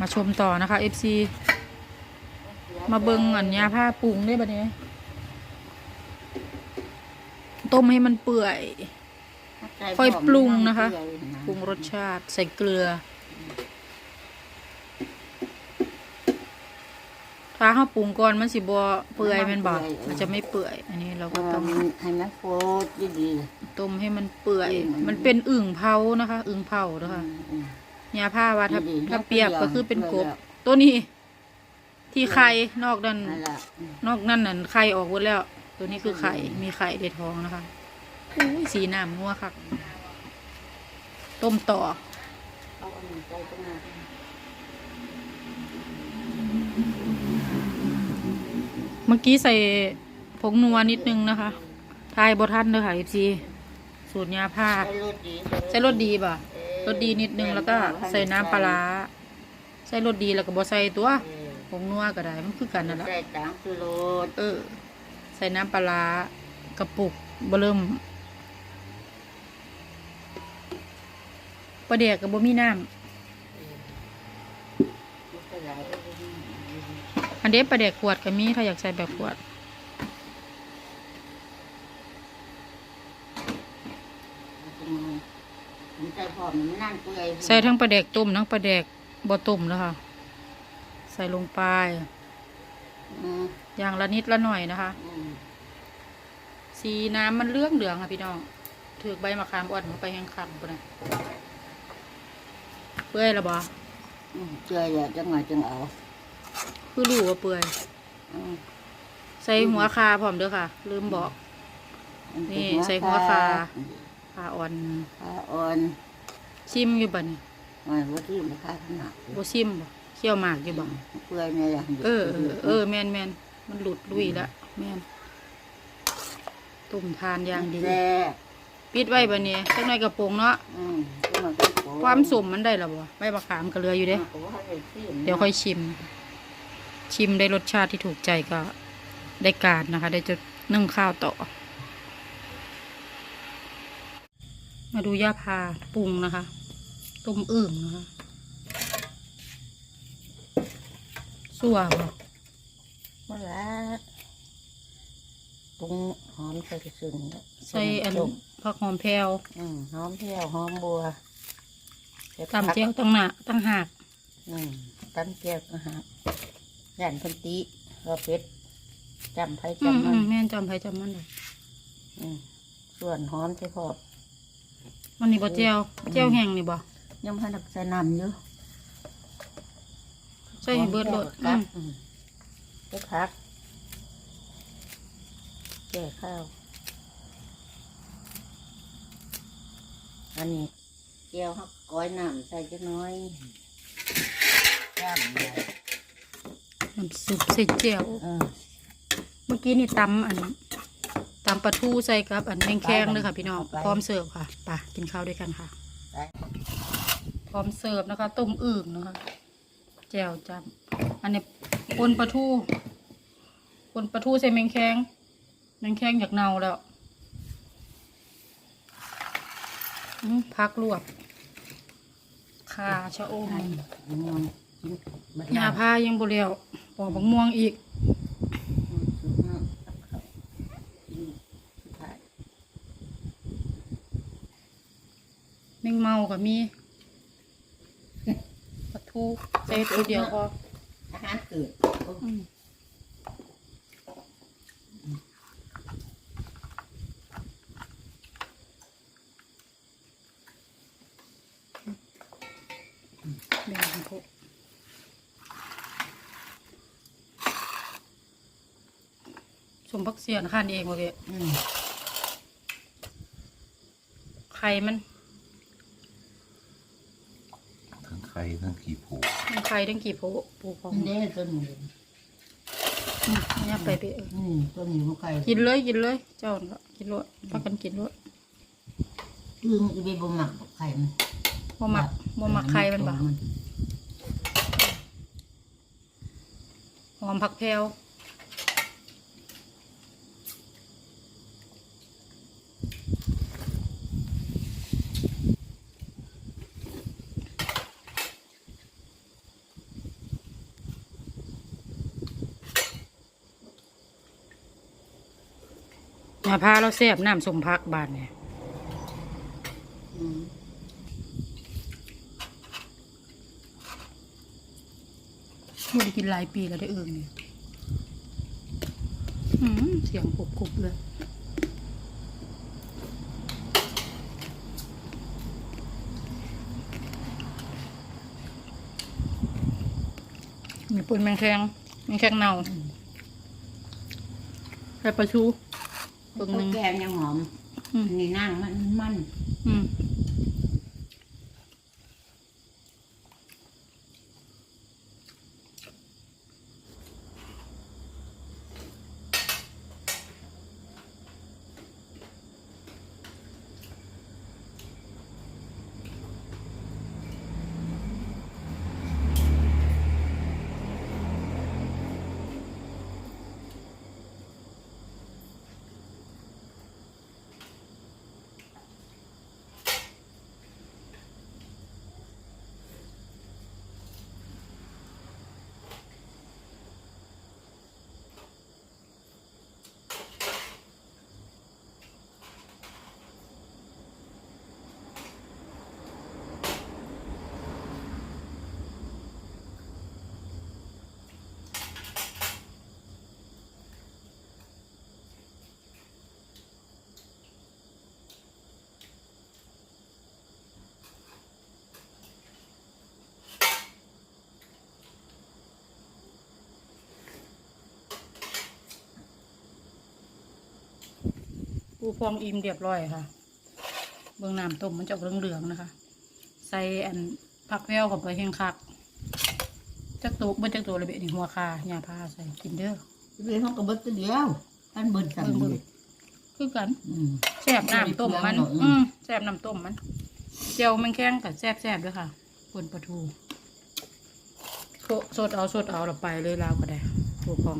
มาชมต่อนะคะ FC มาเบิงอันยาผ้าปรุงได้ปะเนี้ยต้มให้มันเปื่อย ค่อยปรุงนะคะ ปรุงรสชาติใส่เกลือ ถ้าข้าวปรุงก่อนมันสิบัวเปื่อยแมันบอกมันจะไม่เปื่อย อันนี้เราก็ก็ต้ต้อองงให้มันโฟดดีต้มให้มันเปื่อยอืมมันเป็นอึ่งเผานะคะ อึ่งเผาๆนะคะอืม ยาผ้าว่าถ้าดีๆถ้าเปรียบก็คือเป็นกบแล้วตัวนี้ ที่ไข่นอกนั้นนั่นละอืมนอกนั่นน่ะไข่ออกหมดแล้ว ตัวนี้คือไข่มีไข่ในท้องนะคะอุ้ยสีน้ำนัวค่ะต้มต่อ เอาอันนี้ใส่ตรงนั้นเมื่อกี้ใส่ผงนัวนิดนึงนะคะทายบทันเลยค่ะ FC สูตรยาผ้าใส่รสดีใส่รสดีป่ะ รสดีนิดนึงแล้วก็ใส่น้ำปลาร้าใส่รสดีแล้วก็บ่ใส่ตัวเออผงนัวก็ได้มันคือกันนั่นแหละใส่ตามสุโรสเออ ใส่น้ำปลาร้ากระปุกเบเริ่มปลาเดียกกับบ่มีน้ำอันเด็ปลาเดียกขวดก็มีถ้าอยากใส่แบบขวด มันใส่พร้อมมันนั่นเปื่อยใส่ทั้งปลาเดียกต้มทั้งปลาเดียกบ่ต้มแล้วค่ะ ใส่ลงไปอืมอย่างละนิดละหน่อยนะคะ อืมสีน้ำมันเลืองเหลืองค่ะพี่น้องถือใบมะขามอ่อนเข้าไปแห้งขับปนะเปื่อยและบ่อืมเปื่อยแล้วจังหวะจังเอาคือรู้ว่าเปื่อย อืมใส่หัวคาพร้อมเด้อค่ะ ลืมบอกมัเป็นี่ใส่หัวคา คาอ่อน ขาอ่อน ชิมอยู่บ่นี่มันว่าที่มันขาขนาดบ่ชิมบ่เคี่ยวหมากอยู่บ่เปื่อยเนี่ยล่ะเออเออเออแม่นแม่นมันหลุดลุยละแม่นตุ่มทานอย่างดีแซ่บปิดไว้บัดนี้จักหน่อยกระโปรงเนาะอืมจังหวะจังโผความสมมันได้และบ่ใบมะขามก็เหลืออยู่เด้ก็ว่าให้ชิมเดี๋ยวค่อยชิม ชิมได้รสชาติที่ถูกใจก็ได้การนะคะ ได้จะนึ่งข้าวต่อ มาดูย่าพาปรุงนะคะต้มอึ่งนะคะสัวบ่มาละปรุงหอมใส่กระสุนใส่อันผักหอมแพรวอืมหอมเที่ยวหอมบัวตำเจียวตั้งหน้าตั้งหากอืมตำเจียวนะฮะย่านพันติรอเป็ดจำไผ่อืมจำมัอืนมแม่นจำไผจำมันเลยอืมส่วนหอมใช่พอ มันนี่บ่เจียวเจียวแห้งนี่บ่ยังพันใส่น้ำอยู่ใส่ให้เบิดโลดคอืรับมอืมไปพักแก่ข้าว อันนี้เจียวฮักก้อยน้ำใส่จักหน้อยย่ำเลยน้ำซุปใส่เจียวเออเมื่อกี้นี่ตำอันตำปลาทูใส่กับ อันแมงแคงเลยค่ะ พี่น้องพร้อมเสิร์ฟค่ะไปกินข้าวด้วยกันค่ะไปพร้อมเสิร์ฟนะคะ ต้มอึ่งนะคะแจ่วจำอันนี้ปนปลาทูปนปลาทูใส่แมงแคงแมงแคงอยากเน่าแล้วอื้อพักลวกข่าชะอมอืมกินบัดยาพายังบเรียวปอกบักม่วงอีก สุดน้ำกับข้าวกินสุดท้าย แมงเมา กับมีปลาทูใส่ตัวเดียวพออาหารเกิดอืมแบ่งพวกสมพักเสียนขันเองวะเกอืมไข่มัน ทั้งไข่ทั้งขี้ผูมันไข่ตั้งกี่โพะปูของนี่เด้ต้นนี้อืมเนี่ยไปไปเอออืมต้นนี้มันไก่กินเลยกินเลย เจ้าน่ะกินเลยพักกันกินเลยอึ้งจะไปบ่หมักไข่มันบ่หมักบ่หมักไข่มันบ่หอมผักแพรว มาพาเราแซ่บน้ำสมพักบานเนี่ยอืมไม่ได้กินหลายปีแล้วได้เอิงเนี่ยอืมเสียงกรุบกรุบเลยมีปุ่นแมงแคงแมงแคงเน่าใส่ปลาชู เบิ่งหนึ่งแกงยังหอมอืม อันนี่นั่งมันมันอืม ปูพองอิ่มเรียบร้อยค่ะ เบื้องน้ำต้มมันจะออกเหลืองๆนะคะ ใส่อันผักแววเข้าไปแห้งคักจักตัวเบิ่จักตัวเลยเบะนี่หัวคาหญ้าพาใส่กินเด้อเลยเขาก็เบิดตัวเดียวท่านเบิดสั่งเบิ่งเลเบิ่งยคือกันอืมแซ่บน้ำต้มมันไม่ได้เปลืองหรอกอืมแซ่บน้ำต้มมัน เจียวมันแข้งกับแซ่บแซ่บด้วยค่ะปนปลาทูโคสดเอาสดเอาเราไปเลยลาวก็ได้ปูพอง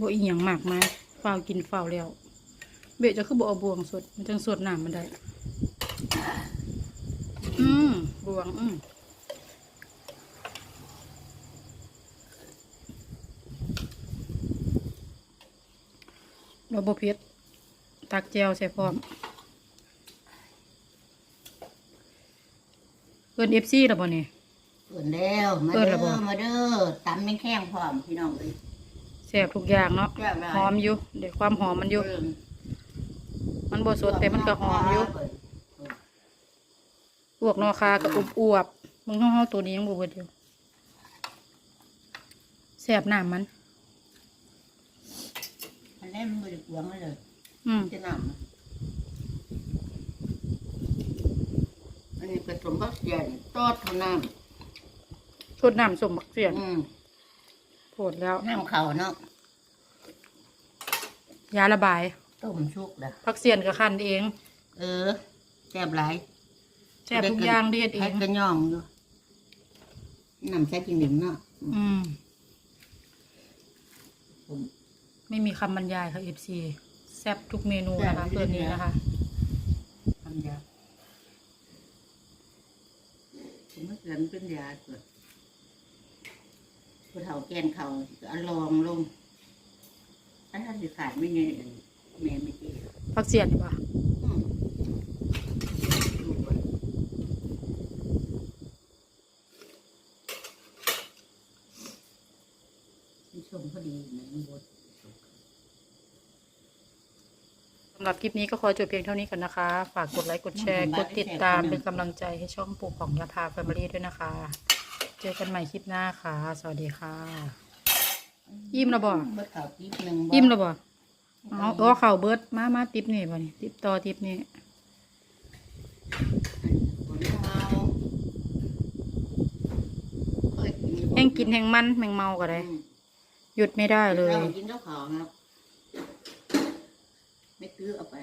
บ่อีหยังมากมายเฝ้าวกินเฝ้าวแล้ว เบะจะคือบ่เอาบวงสด มันจังสดน้ำมันได้ อืมบวง อืมเราบ่เผ็ดตักแจวใส่พร้อมเอิ้น FC แล้วบ่นี่เปิดแล้ว มาเปิเด้ดแล้วบ่ อมาเด้อตำไม่แข้งพร้อมพี่น้องเลย แซ่บทุกอย่างเนาะแซ่บหลาย หอมอยู่เดี๋ยวความหอมมันอยู่เริ่มมันบ่สดแต่มันก็หอมอยู่พวกนอคากับอุบอวบๆมึงเฮาเฮาตัวนี้ยังบ่เบิดอยู่แซ่บน้ำมันอันนี้มันไม่ได้กวางเลยอืม จะนำอันนี้ผสมผักเสียนตอดเท่าน้สดน้ำสมบักเสียนำอืมโผ ดแล้ว น้ำเขาเนาะยาระบาย ต้มชุกละผักเสียนก็คั้นเองเออแซ่บหลายแซ่บทุกอย่างเด็ดเอแพ็งกกระย่องอยู่น้ำใช้จริงหนึ่งเนาะอืม ผม ไม่มีคำบรรยายค่ะ FC แซ่บทุกเมนูนะคะเพื่อนนี้นะคะ ทำยาผมไม่เกินเป็นยาเกิด ผู้เฒ่าแกนเขาเอาลองลงถ้าท่านจะขาดไม่เงี้ยแม่ไม่เกี่ผักเสียนดีกว่าอืมดูก่อนผู้ชมพอดีนะบดสำหรับคลิปนี้ก็ขอจบเพียงเท่านี้ก่อนนะคะ ฝากกดไลค์ กดแชร์ กดติดตามเป็นกำลังใจให้ช่องปลูกของยาพาแฟมิลี่ด้วยนะคะ เจอกันใหม่คลิปหน้าค่ะ สวัสดีค่ะอิ่มแล้วบ่เบิดข่าวติ๊บหนึ่งอิ่มแล้วบ่เอาเออเข่าวเบิดมามาติปนี่บ่นี่ติปต่อติปนี่คนเมาเคยกินอยู่บ่แห้งกินแห้งมันแมงเมาก็ได้ อืมหยุดไม่ได้เลย เรากินข้าวขาวครับ ไม่ตื้อเอาไป